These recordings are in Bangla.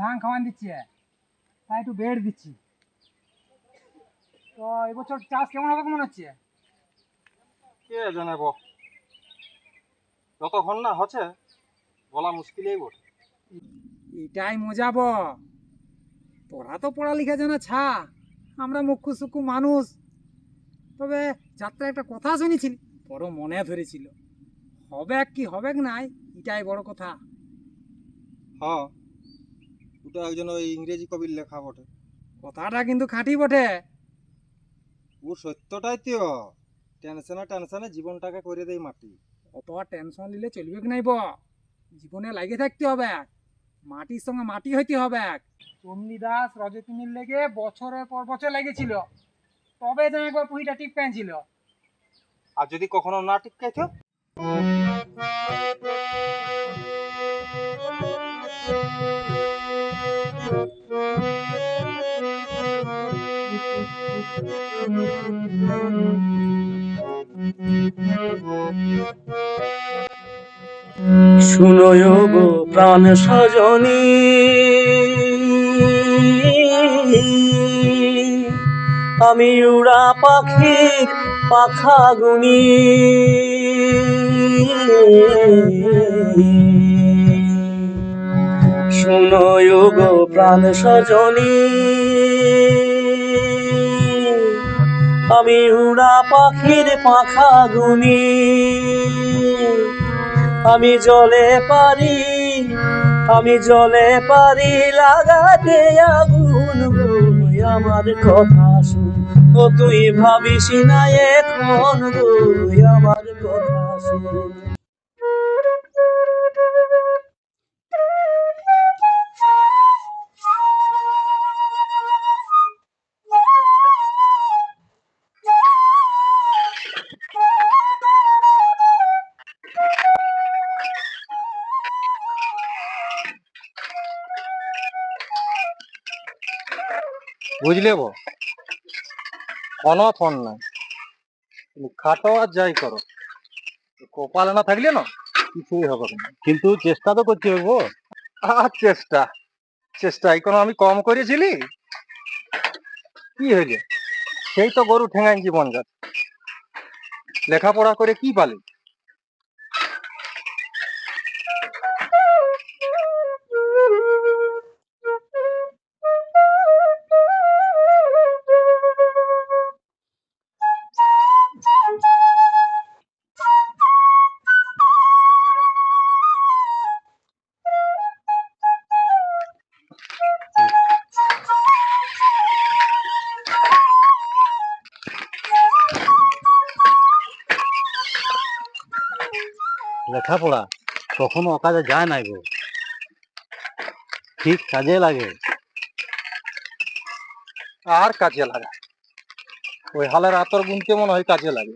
ধান খাওয়ান দিচ্ছে তাই একটু বেড় দিচ্ছি। তো এবছর চাষ কেমন হবে মনে হচ্ছে? কে জানে বো যতক্ষণ না হচ্ছে বলা মুশকিলই বটে। এটাই মজা ব। তোরা তো পড়ালেখা জানা ছা আমরা মুখ্য সুখ্য মানুষ। তবে যাত্রা একটা কথা শুনেছিলি বড় মনে ধরেছিল। হবে কি হবে নাই এটাই বড় কথা। হ্যাঁ ওটা একজন ওই ইংরেজি কবির লেখা বটে। কথাটা কিন্তু খাঁটি বটে। ও সত্যটাই তো। টেনশনে টেনশনে জীবনটাকে করে দেয় মাটি। অত টেনশন নিলে চলবে কি নাই ব? জীবনে লাগে থাকতে হবে মাটির সঙ্গে মাটি হইতে হবে চন্ডী দাস রজতিনীর লেগে বছরের পর বছর লেগেছিল তবে যেন একবার পুঁইটা টিপ পেয়েছিল আর যদি কখনো না টিকাইছো শুনো গো প্রাণ সজনী। আমি উড়া পাখির পাখা গুনি। শুনো গো প্রাণ সজনী। আমি উড়া পাখির পাখা গুনি। আমি জলে পারি, আমি জলে পারি, লাগাতে আগুন আমার কথা শুন, ও তুই ভাবিস না এখন আমার কথা শুন। বুঝলে কোনো ফোন নাই তুমি খাটো আর যাই করো। কপালে না থাকলে না কিছুই হবে না। কিন্তু চেষ্টা তো করতে হবে গো আর চেষ্টা। চেষ্টা এখন আমি কম করেছিলি? কি হইলে? সেই তো গরু ঠেঙাইন জীবন যাচ্ছে লেখাপড়া করে কি পালি? লেখাপড়া কখনো অকাজে যায় না গো। ঠিক কাজে লাগে। আর কাজে লাগে ওই হালের আতর গুনতে মনে হয় কাজে লাগে।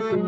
Thank you.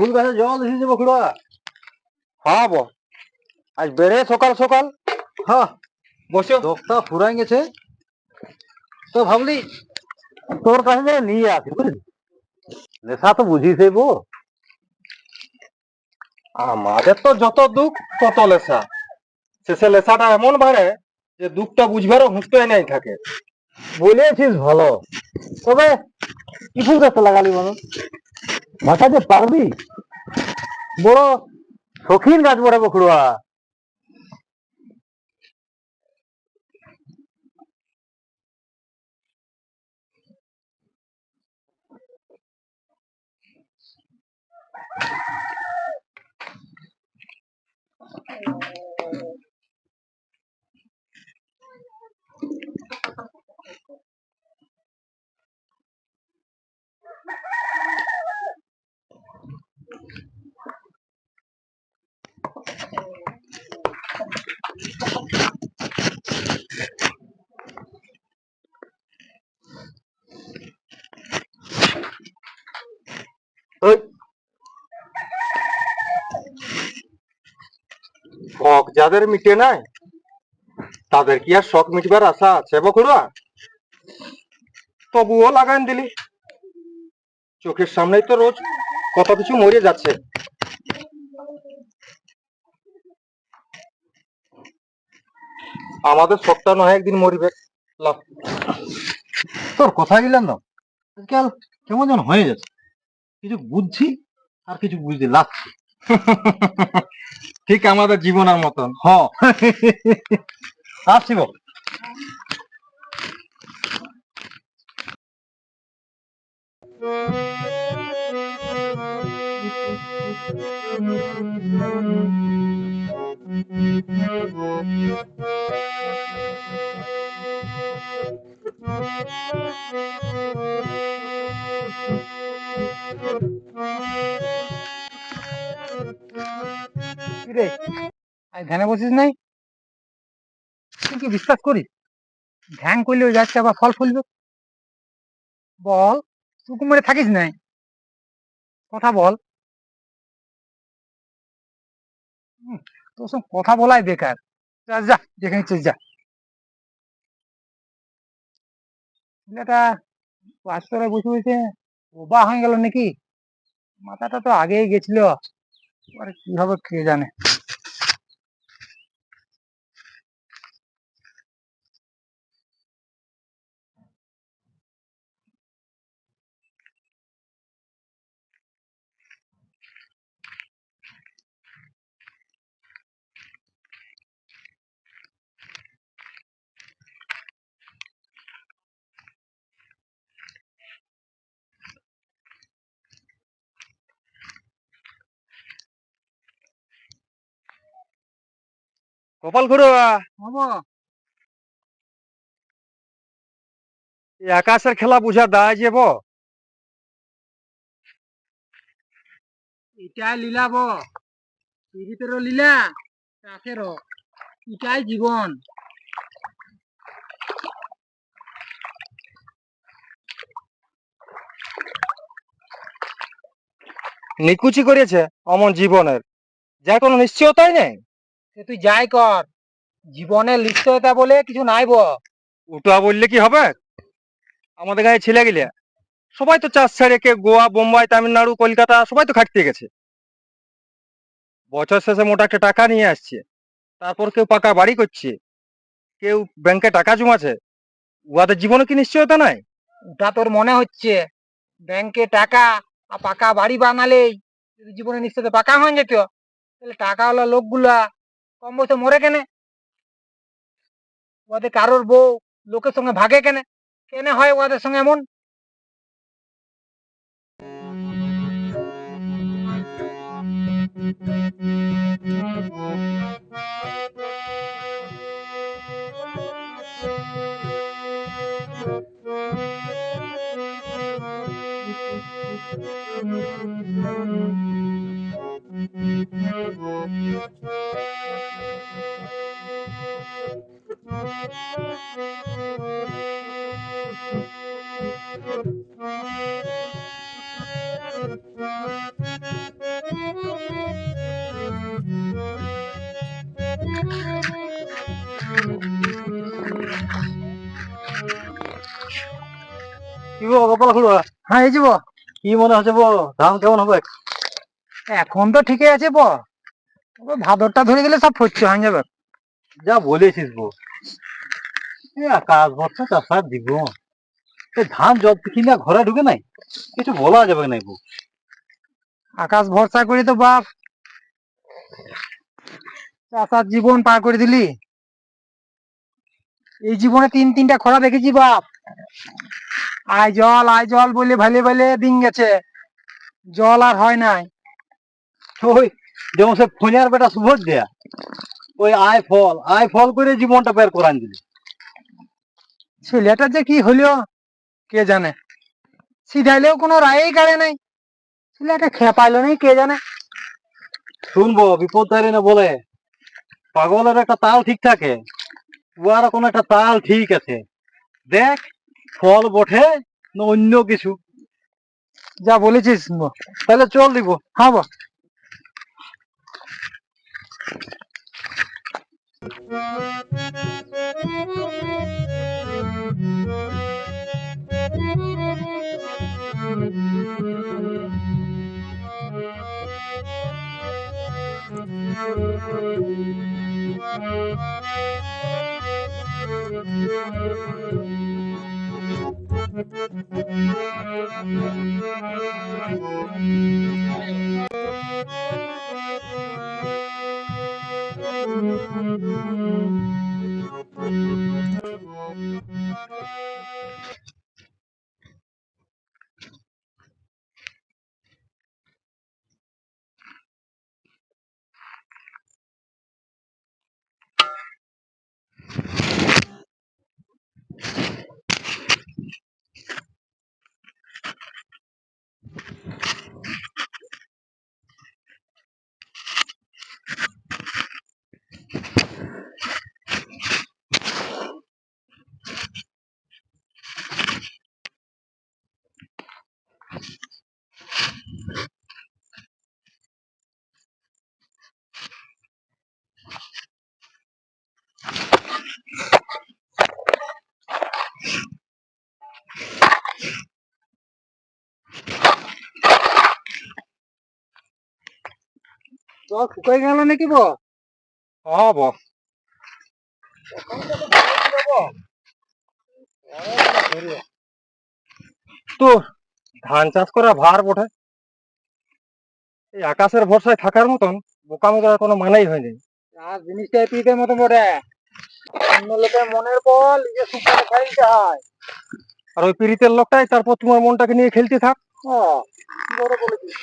ফুল গাছে জল দিয়েছে বকুড়া হ্যাঁ বো আজ বেড়ে সকাল সকাল হ্যাঁ বসে দোকটা ফুরাই গেছে। তো ভাবলি তোর কাছে যে নিয়ে আসি বুঝলি নেশা তো বুঝিস বো। আমাদের তো যত দুঃখ তত লেসা শেষে লেসাটা এমন বাড়ে যে দুঃখটা বুঝবারও হুঁকতে নাই থাকে। বলেছিস ভালো। তবে কি ফুল গাছটা লাগালি বলো মাথাতে পারবি? বড় শৌখিন গাছ বড় বখড়ুয়া। ওই শখ যাদের মিটে নাই, তাদের কি আর শখ মিটবার আশা আছে বকুড়া তবুও লাগান দিলি। চোখের সামনেই তো রোজ কত কিছু মরে যাচ্ছে। আমাদের শখটা নয় একদিন মরিবে। লাভ। তোর কথা গেলাম না। আজকাল কেমন যেন হয়ে যাচ্ছে। কিছু বুঝছি আর কিছু বুঝতে লাগছে। ঠিক আমাদের জীবনের মতন। হ। আসছি বল ধ্যানে বসিস নাই? তুই কি বিশ্বাস করিস? ধ্যান করলে ওই গাছটা আবার ফল ফুলবে? বল চুকু মেরে থাকিস নাই? কথা বল। তোর সঙ্গে কথা বলাই বেকার। যা যা, যেখানে চল যা। ছেলেটা পাঁচতলায় বসে বসে ওবা হয়ে গেল নাকি? মাথাটা তো আগেই গেছিল। এবারে কি হবে কে জানে? কপাল ঘুরোয়া আকাশের খেলা বুঝা দায় যে বো। এটাই লীলা ব। লীলা রাখেরও এটাই জীবন। নিকুচি করেছে অমন জীবনের। যার কোনো নিশ্চয়তাই নেই। তুই যাই কর। জীবনে নিশ্চয়তা বলে কিছু নাই ব ওটা বললে কি হবে? আমাদের গায়ে ছেলে গেলে। সবাই তো চাষ ছেড়ে কে গোয়া বোম্বাই তামিলনাড়ু কলকাতা সবাই তো খাটতে গেছে। বছর শেষে মোটা একটা টাকা নিয়ে আসছে। তারপর কেউ পাকা বাড়ি করছে। কেউ ব্যাংকে টাকা জমাছে উহাদের জীবনে কি নিশ্চয়তা নাই? ওটা তোর মনে হচ্ছে। ব্যাংকে টাকা আর পাকা বাড়ি বানালেই যদি জীবনে নিশ্চয়তা পাকা হয়ে যেত তাহলে টাকাওয়ালা লোকগুলা কম বয়সে মরে কেনে? ওদের কারোর বউ লোকের সঙ্গে ভাগে কেনে? কেনে হয় ওদের সঙ্গে এমন? কি গো গোপাল খুড়ো হ্যাঁ এই যাব কি মনে হচ্ছে বো ধান কেমন হবে? এখন তো ঠিকই আছে ব ভাদরটা ধরে গেলে সব ফচ্ছে হয়ে যাবে। যা বলেছিস বো আকাশ ভরসা চাষার দিব। ধান জল কিনা ঘরে ঢুকে নাই কিছু বলা যাবে নাই বো আকাশ ভরসা করে তো বাপ। চাষার জীবন পার করে দিলি। এই জীবনে তিন তিনটা খরা দেখেছি বাপ। আয় জল আয় জল বলে ভালে ভালে দিন গেছে। জল আর হয় নাই। ওই যেমন সে ফোনিয়ার বেটা সুভোজ দেয়া ওই আয় ফল আয় ফল করে জীবনটা বের করান দিলি। ছেলেটা যে কি হলো কে জানে। সিধাইলেও কোনো রায়ই কাড়ে নাই। ছেলেটা খেপাইলো নাই, কে জানে। শুনব বিপদদারি না বলে। পাগলের একটা তাল ঠিক থাকে। উয়ার কোনো একটা তাল ঠিক আছে। দেখ ফল বটে না অন্য কিছু? যা বলেছিস তাহলে চল দিব। হ্যাঁ বা Thank you. জল শুকাই গেল নাকি ব হব তো ধান চাষ করা ভার বটে। এই আকাশের ভরসায় থাকার মতন বোকামি করার কোনো মানেই হয়নি আর জিনিসটা পিতে মতো বটে। অন্য লোকের মনের বল নিজে সুখে খাইতে হয়। আর ওই পীড়িতের লোকটাই তারপর তোমার মনটাকে নিয়ে খেলতে থাক। বড় বলেছিস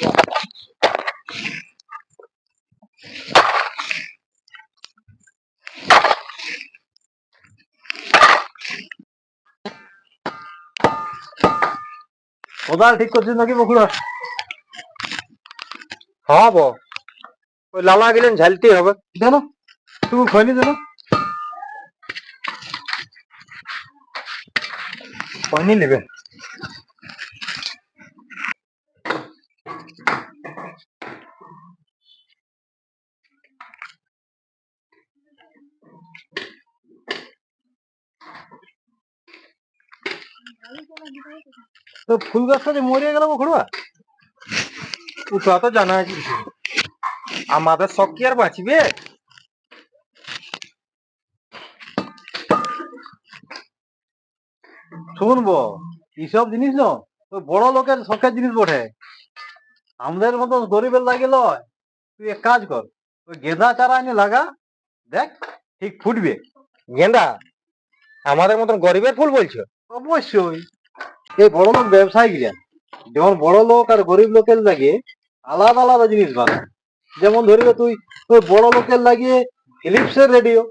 কোদাল ঠিক করছিস নাকি বকুড়া? হব। ওই লালা গেলেন ঝালতে হবে। দেন তুই খৈনি দেন পানি নেবে। তো ফুল গাছটা যে মরে গেল খড়ুয়া উঠা তো জানা কিছু আমাদের সব কি আর বাঁচিবে? শুনব এইসব জিনিস ন বড় লোকের শখের জিনিস বটে। আমাদের মতো গরিবের লাগিল তুই এক কাজ কর, ওই গেঁদা চারা এনে লাগা, দেখ। ঠিক ফুটবে। গেন্দা আমাদের মতন গরিবের ফুল বলছো? অবশ্যই। এই বড় লোক ব্যবসায়ী গিলা যেমন বড় লোক আর গরিব লোকের লাগে আলাদা আলাদা জিনিস বানায়। যেমন ধরিবে তুই ওই বড় লোকের লাগিয়ে ফিলিপসের রেডিও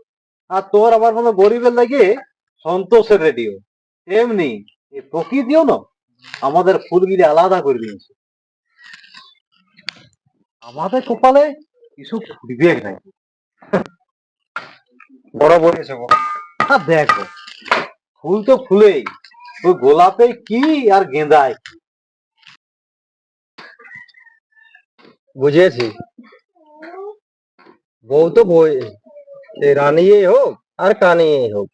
আর তোর আমার মতো গরিবের লাগিয়ে সন্তোষের রেডিও এমনি এই প্রকৃতিও না আমাদের ফুলগুলি আলাদা করে দিয়েছে। আমাদের কপালে কিছু ফুটবে নাই বড় বলেছে গো। হ্যাঁ দেখো, ফুল তো ফুলেই। ওই গোলাপে কি আর গেঁদায় বুঝেছি। বউ তো বই রানিয়ে হোক আর কানিয়ে হোক।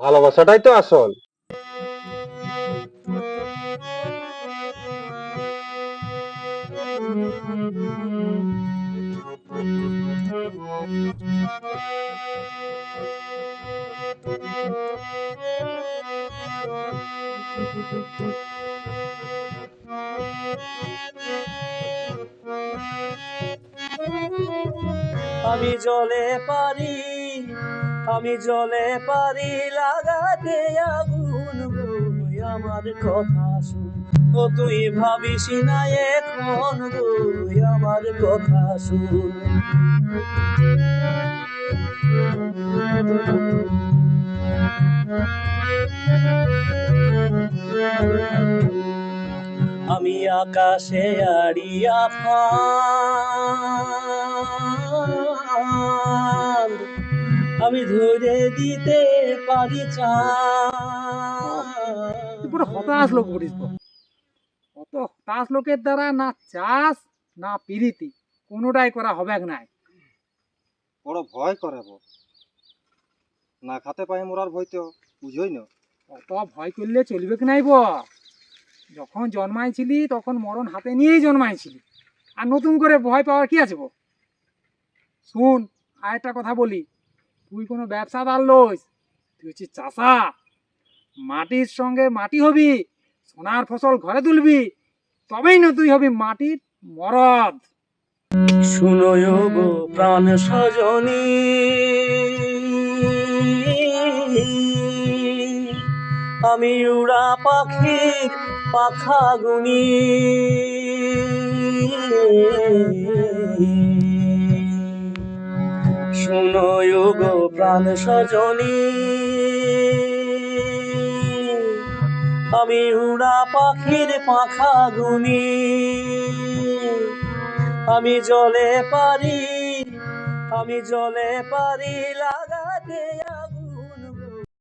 ভালোবাসাটাই তো আসল। আমি জলে পারি, আমি জলে পারি, লাগাতে আগুন আমার কথা শুন। ও তুই ভাবিস না এখন গো আমার কথা শুন। আমি আকাশে আড়িয়া ফান আমি ধরে দিতে পারি তুই পুরো হতাশ লোক বলিস তো অত হতাশ লোকের দ্বারা না চাষ না পিরিতি কোনোটাই করা হবে না। বড় ভয় করে না খাতে পাই মোরার ভয় তো বুঝোই না। অত ভয় করলে চলবে কি নাই ব যখন জন্মাইছিলি তখন মরণ হাতে নিয়েই জন্মাইছিলি। আর নতুন করে ভয় পাওয়ার কি আছে গো শুন আর একটা কথা বলি, তুই কোনো ব্যবসাদার লইস তুই হচ্ছিস চাষা। মাটির সঙ্গে মাটি হবি, সোনার ফসল ঘরে তুলবি, তবেই না তুই হবি মাটির মরদ। শুনো গো প্রাণ সজনী। আমি উড়া পাখির পাখা গুনি। শুনো গো প্রাণ সজনী। আমি উড়া পাখির পাখা গুনি। আমি জলে পারি, আমি জলে পারি লাগাতে।